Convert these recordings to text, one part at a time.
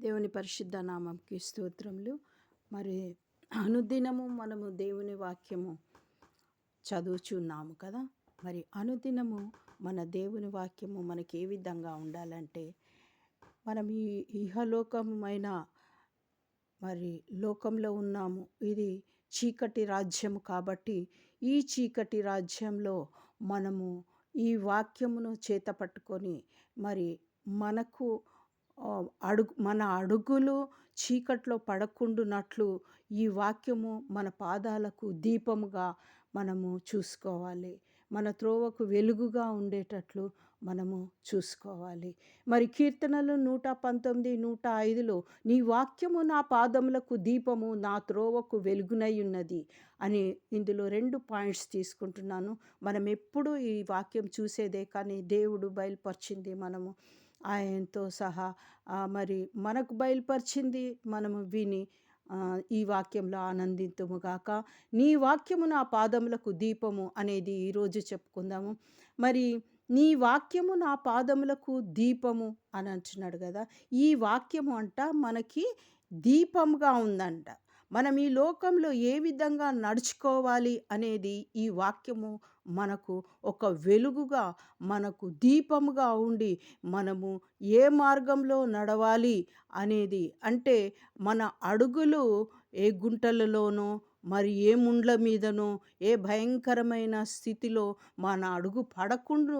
దేవుని పరిశుద్ధ నామంకి స్తోత్రములు. మరి అనుదినము మనము దేవుని వాక్యము చదువుచున్నాము కదా. మరి అనుదినము మన దేవుని వాక్యము మనకి ఏ విధంగా ఉండాలంటే మనం ఈ ఇహలోకమైన మరి లోకంలో ఉన్నాము. ఇది చీకటి రాజ్యము కాబట్టి ఈ చీకటి రాజ్యంలో మనము ఈ వాక్యమును చేత పట్టుకొని మరి మనకు అడుగు మన అడుగులు చీకట్లో పడకుండునట్లు ఈ వాక్యము మన పాదాలకు దీపముగా మనము చూసుకోవాలి. మన త్రోవకు వెలుగుగా ఉండేటట్లు మనము చూసుకోవాలి. మరి కీర్తనలు నూట పంతొమ్మిది నూట ఐదులో నీ వాక్యము నా పాదములకు దీపము నా త్రోవకు వెలుగునై ఉన్నది అని ఇందులో రెండు పాయింట్స్ తీసుకుంటున్నాను. మనం ఎప్పుడు ఈ వాక్యం చూసేదే కానీ దేవుడు బయలుపరిచింది మనము ఆయనతో సహా మరి మనకు బయలుపరిచింది మనము విని ఈ వాక్యంలో ఆనందింతుము గాక. నీ వాక్యము నా పాదములకు దీపము అనేది ఈరోజు చెప్పుకుందాము. మరి నీ వాక్యము నా పాదములకు దీపము అని అంటున్నాడు కదా. ఈ వాక్యము అంట మనకి దీపంగా ఉందంట. మనం ఈ లోకంలో ఏ విధంగా నడుచుకోవాలి అనేది ఈ వాక్యము మనకు ఒక వెలుగుగా మనకు దీపముగా ఉండి మనము ఏ మార్గంలో నడవాలి అనేది అంటే మన అడుగులు ఏ గుంటలలోనో మరి ఏ ముండ్ల మీదనో ఏ భయంకరమైన స్థితిలో మన అడుగు పడకుండా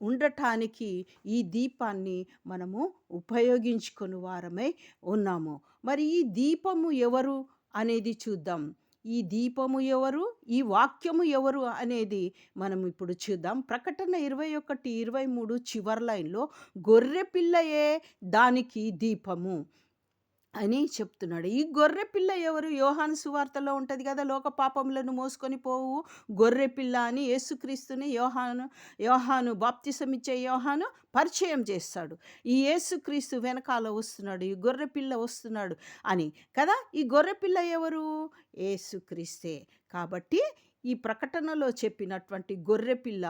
ఉండటానికి ఈ దీపాన్ని మనము ఉపయోగించుకొని వారమై ఉన్నాము. మరి ఈ దీపము ఎవరు అనేది చూద్దాం. ఈ దీపము ఎవరు? ఈ వాక్యము ఎవరు అనేది మనం ఇప్పుడు చూద్దాం. ప్రకటన ఇరవై ఒకటి ఇరవై మూడు చివరి లైన్లో గొర్రె పిల్లయే దానికి దీపము. అని చెప్తున్నాడు. ఈ గొర్రె పిల్ల ఎవరు? యోహాను సువార్తలో ఉంటుంది కదా లోక పాపములను మోసుకొని పోవు గొర్రె పిల్ల అని యేసుక్రీస్తుని యోహాను యోహాను బాప్తిసమిచ్చే యోహాను పరిచయం చేస్తాడు. ఈ యేసుక్రీస్తు వెనకాల వస్తున్నాడు ఈ గొర్రె పిల్ల వస్తున్నాడు అని. కదా ఈ గొర్రె పిల్ల ఎవరు? యేసుక్రీస్తే. కాబట్టి ఈ ప్రకటనలో చెప్పినటువంటి గొర్రెపిల్ల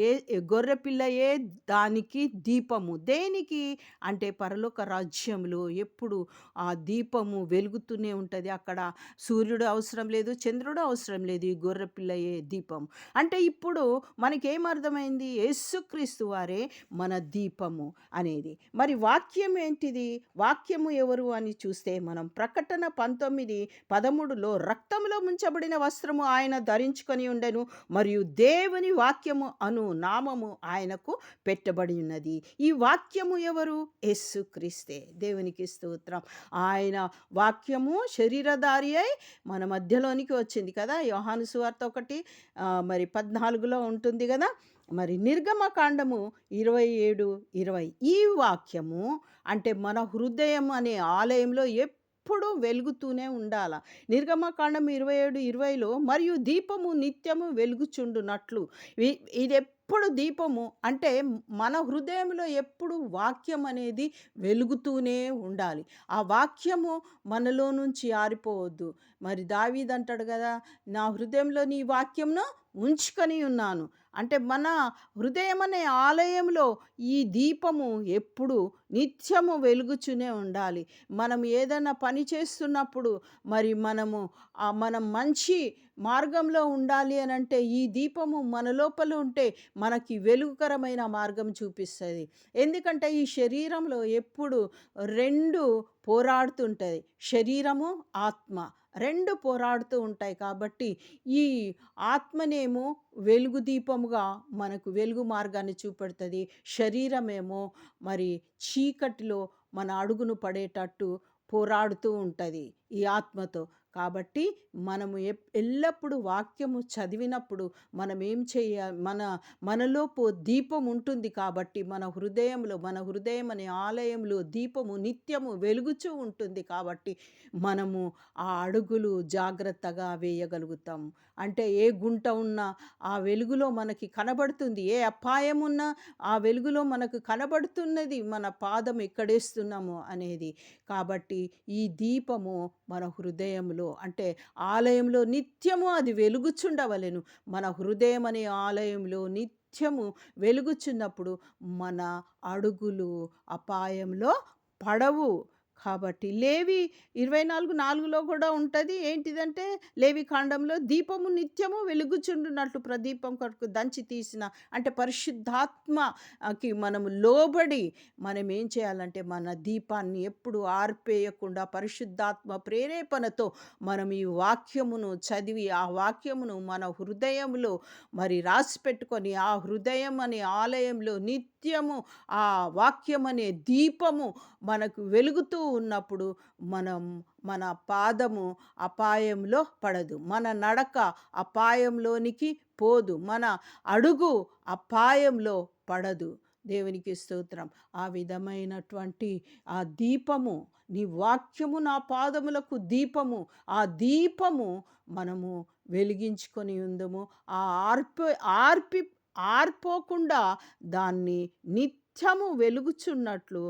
ఏ గొర్రెపిల్లయే దానికి దీపము. దేనికి? అంటే పరలోక రాజ్యంలో ఎప్పుడు ఆ దీపము వెలుగుతూనే ఉంటుంది. అక్కడ సూర్యుడు అవసరం లేదు చంద్రుడు అవసరం లేదు ఈ గొర్రెపిల్లయే దీపం అంటే ఇప్పుడు మనకేమర్థమైంది? యేసుక్రీస్తు వారే మన దీపము అనేది. మరి వాక్యం ఏంటిది? వాక్యము ఎవరు అని చూస్తే మనం ప్రకటన పంతొమ్మిది పదమూడులో రక్తంలో ముంచబడిన వస్త్రము ఆయన ధరించుకొని ఉండెను. మరియు దేవుని వాక్యము అను నామము ఆయనకు పెట్టబడి ఉన్నది. ఈ వాక్యము ఎవరు? యేసు క్రీస్తే. దేవునికి స్తోత్రం. ఆయన వాక్యము శరీరధారి అయి మన మధ్యలోనికి వచ్చింది కదా. యోహాను సువార్త ఒకటి మరి పద్నాలుగులో ఉంటుంది కదా. మరి నిర్గమకాండము ఇరవై ఏడు ఇరవై. ఈ వాక్యము అంటే మన హృదయం అనే ఆలయంలో ఎప్పుడు వెలుగుతూనే ఉండాల. నిర్గమకాండం ఇరవై ఏడు ఇరవైలో మరియు దీపము నిత్యము వెలుగుచుండునట్లు. ఇది ఎప్పుడు దీపము అంటే మన హృదయంలో ఎప్పుడు వాక్యం అనేది వెలుగుతూనే ఉండాలి. ఆ వాక్యము మనలో నుంచి ఆరిపోవద్దు. మరి దావీద్ అంటాడు కదా నా హృదయంలో నీ వాక్యంను ఉంచుకొని ఉన్నాను. అంటే మన హృదయం అనే ఆలయంలో ఈ దీపము ఎప్పుడు నిత్యము వెలుగుచునే ఉండాలి. మనం ఏదైనా పని చేస్తున్నప్పుడు మరి మనము మనం మంచి మార్గంలో ఉండాలి అని అంటే ఈ దీపము మన లోపల ఉంటే మనకి వెలుగుకరమైన మార్గం చూపిస్తుంది. ఎందుకంటే ఈ శరీరంలో ఎప్పుడు రెండు పోరాడుతుంటుంది. శరీరము ఆత్మ. రెండు పోరాడుతూ ఉంటాయి కాబట్టి ఈ ఆత్మనేమో వెలుగు దీపముగా మనకు వెలుగు మార్గాన్ని చూపెడుతుంది. శరీరమేమో మరి చీకటిలో మన అడుగును పడేటట్టు పోరాడుతూ ఉంటుంది ఈ ఆత్మతో. కాబట్టి మనము ఎల్లప్పుడూ వాక్యము చదివినప్పుడు మనం ఏం చేయ మన మనలోపు దీపం ఉంటుంది కాబట్టి మన హృదయంలో మన హృదయం అనే ఆలయంలో దీపము నిత్యము వెలుగుచూ ఉంటుంది కాబట్టి మనము ఆ అడుగులు జాగ్రత్తగా వేయగలుగుతాం. అంటే ఏ గుంట ఉన్నా ఆ వెలుగులో మనకి కనబడుతుంది. ఏ అపాయం ఉన్నా ఆ వెలుగులో మనకు కనబడుతున్నది మన పాదం ఎక్కడేస్తున్నాము అనేది. కాబట్టి ఈ దీపము మన హృదయంలో అంటే ఆలయంలో నిత్యము అది వెలుగుచుండవలెను. మన హృదయం అనే ఆలయంలో నిత్యము వెలుగుచున్నప్పుడు మన అడుగులు అపాయంలో పడవు. కాబట్టి లేవి ఇరవై నాలుగు నాలుగులో కూడా ఉంటుంది. ఏంటిదంటే లేవి కాండంలో దీపము నిత్యము వెలుగుచుండునట్లు ప్రదీపం కొరకు దంచి తీసిన అంటే పరిశుద్ధాత్మకి మనము లోబడి మనం ఏం చేయాలంటే మన దీపాన్ని ఎప్పుడు ఆర్పేయకుండా పరిశుద్ధాత్మ ప్రేరేపణతో మనం ఈ వాక్యమును చదివి ఆ వాక్యమును మన హృదయంలో మరి రాసి పెట్టుకొని ఆ హృదయం అనే ఆలయంలో నిత్యము ఆ వాక్యం అనే దీపము మనకు వెలుగుతూ ఉన్నప్పుడు మనం మన పాదము అపాయంలో పడదు. మన నడక అపాయంలోనికి పోదు. మన అడుగు అపాయంలో పడదు. దేవునికి స్తోత్రం. ఆ విధమైనటువంటి ఆ దీపము నీ వాక్యము నా పాదములకు దీపము ఆ దీపము మనము వెలిగించుకొని ఉందము. ఆ ఆర్పి ఆర్పి ఆర్పోకుండా దాన్ని నిత్యము వెలుగుచున్నట్లు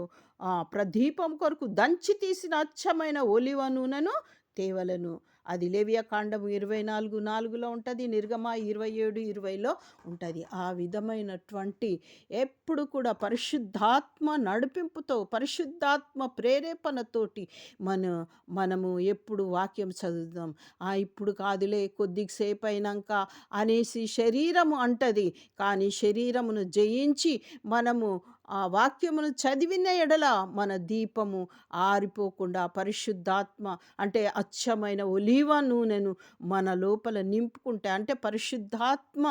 ప్రదీపం కొరకు దంచి తీసిన అచ్చమైన ఒలివ నూనెను తేవలను. అది లేవియా కాండం ఇరవై నాలుగు నాలుగులో ఉంటుంది నిర్గమ ఇరవై ఏడు ఇరవైలో ఉంటుంది. ఆ విధమైనటువంటి ఎప్పుడు కూడా పరిశుద్ధాత్మ నడిపింపుతో పరిశుద్ధాత్మ ప్రేరేపణతోటి మన మనము ఎప్పుడు వాక్యం చదువుదాం. ఆ ఇప్పుడు కాదులే కొద్దిసేపు అయినాక అనేసి శరీరము అంటది. కానీ శరీరమును జయించి మనము ఆ వాక్యమును చదివిన ఎడల మన దీపము ఆరిపోకుండా పరిశుద్ధాత్మ అంటే అచ్చమైన ఒలీవ నూనెను మన లోపల నింపుకుంటే అంటే పరిశుద్ధాత్మ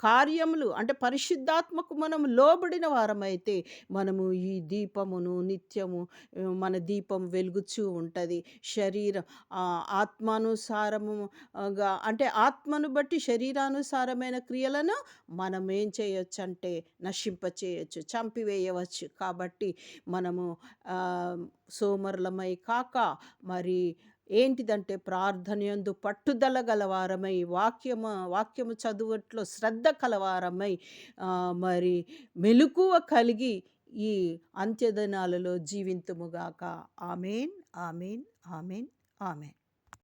కార్యములు అంటే పరిశుద్ధాత్మకు మనం లోబడిన వారమైతే మనము ఈ దీపమును నిత్యము మన దీపం వెలుగుచూ ఉంటుంది. శరీరం ఆత్మానుసారముగా అంటే ఆత్మను బట్టి శరీరానుసారమైన క్రియలను మనం ఏం చేయొచ్చు అంటే నశింప చేయవచ్చు చంపివేయవచ్చు. కాబట్టి మనము సోమరులమై కాక మరి ఏంటిదంటే ప్రార్థనయందు పట్టుదల గలవారమై వాక్యము వాక్యము చదువట్లో శ్రద్ధ కలవారమై మరి మెలకువ కలిగి ఈ అంత్యదినాలలో జీవింతుముగాక ఆమెన్ ఆమెన్ ఆమెన్ ఆమెన్.